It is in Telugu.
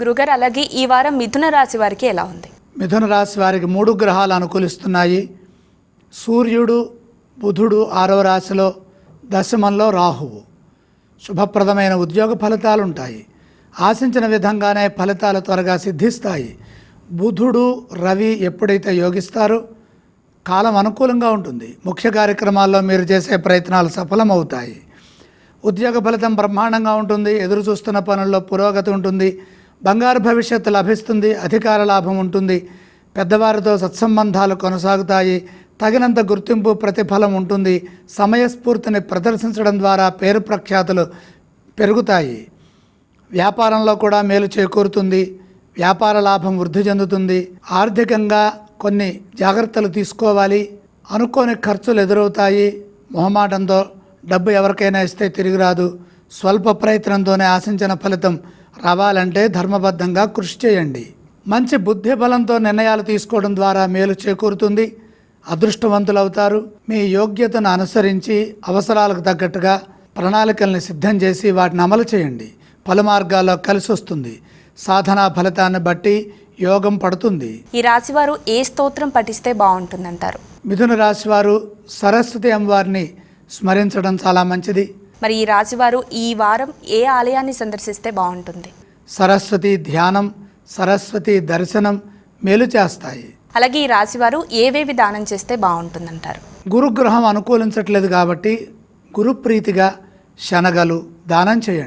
గురుగారు అలాగే ఈ వారం మిథున రాశి వారికి ఎలా ఉంది? మిథున రాశి వారికి మూడు గ్రహాలు అనుకూలిస్తున్నాయి. సూర్యుడు బుధుడు ఆరవ రాశిలో దశమంలో రాహువు. శుభప్రదమైన ఉద్యోగ ఫలితాలు ఉంటాయి. ఆశించిన విధంగానే ఫలితాలు త్వరగా సిద్ధిస్తాయి. బుధుడు రవి ఎప్పుడైతే యోగిస్తారో కాలం అనుకూలంగా ఉంటుంది. ముఖ్య కార్యక్రమాల్లో మీరు చేసే ప్రయత్నాలు సఫలమవుతాయి. ఉద్యోగ ఫలితం బ్రహ్మాండంగా ఉంటుంది. ఎదురు చూస్తున్న పనుల్లో పురోగతి ఉంటుంది. బంగారు భవిష్యత్తు లభిస్తుంది అధికార లాభం ఉంటుంది. పెద్దవారితో సత్సంబంధాలు కొనసాగుతాయి. తగినంత గుర్తింపు ప్రతిఫలం ఉంటుంది. సమయస్ఫూర్తిని ప్రదర్శించడం ద్వారా పేరు ప్రఖ్యాతులు పెరుగుతాయి. వ్యాపారంలో కూడా మేలు చేకూరుతుంది. వ్యాపార లాభం వృద్ధి చెందుతుంది. ఆర్థికంగా కొన్ని జాగ్రత్తలు తీసుకోవాలి. అనుకోని ఖర్చులు ఎదురవుతాయి. మొహమాటంతో డబ్బు ఎవరికైనా ఇస్తే తిరిగి రాదు. స్వల్ప ప్రయత్నంతోనే ఆశించిన ఫలితం రావాలంటే ధర్మబద్ధంగా కృషి చేయండి. మంచి బుద్ధి బలంతో నిర్ణయాలు తీసుకోవడం ద్వారా మేలు చేకూరుతుంది. అదృష్టవంతులవుతారు. మీ యోగ్యతను అనుసరించి అవసరాలకు తగ్గట్టుగా ప్రణాళికల్ని సిద్ధం చేసి వాటిని అమలు చేయండి. పలు మార్గాల్లో కలిసి వస్తుంది. సాధనా ఫలితాన్ని బట్టి యోగం పడుతుంది. ఈ రాశి వారు ఏ స్తోత్రం పఠిస్తే బాగుంటుందంటారు? మిథున రాశి వారు సరస్వతి అమ్మవారిని స్మరించడం చాలా మంచిది. మరి ఈ రాశి వారు ఈ వారం ఏ ఆలయాన్ని సందర్శిస్తే బాగుంటుంది? సరస్వతి ధ్యానం సరస్వతి దర్శనం మేలు చేస్తాయి. అలాగే ఈ రాశి వారు ఏవేవి దానం చేస్తే బాగుంటుందంటారు? గురుగ్రహం అనుకూలించట్లేదు కాబట్టి గురుప్రీతిగా శనగలు దానం చేయండి.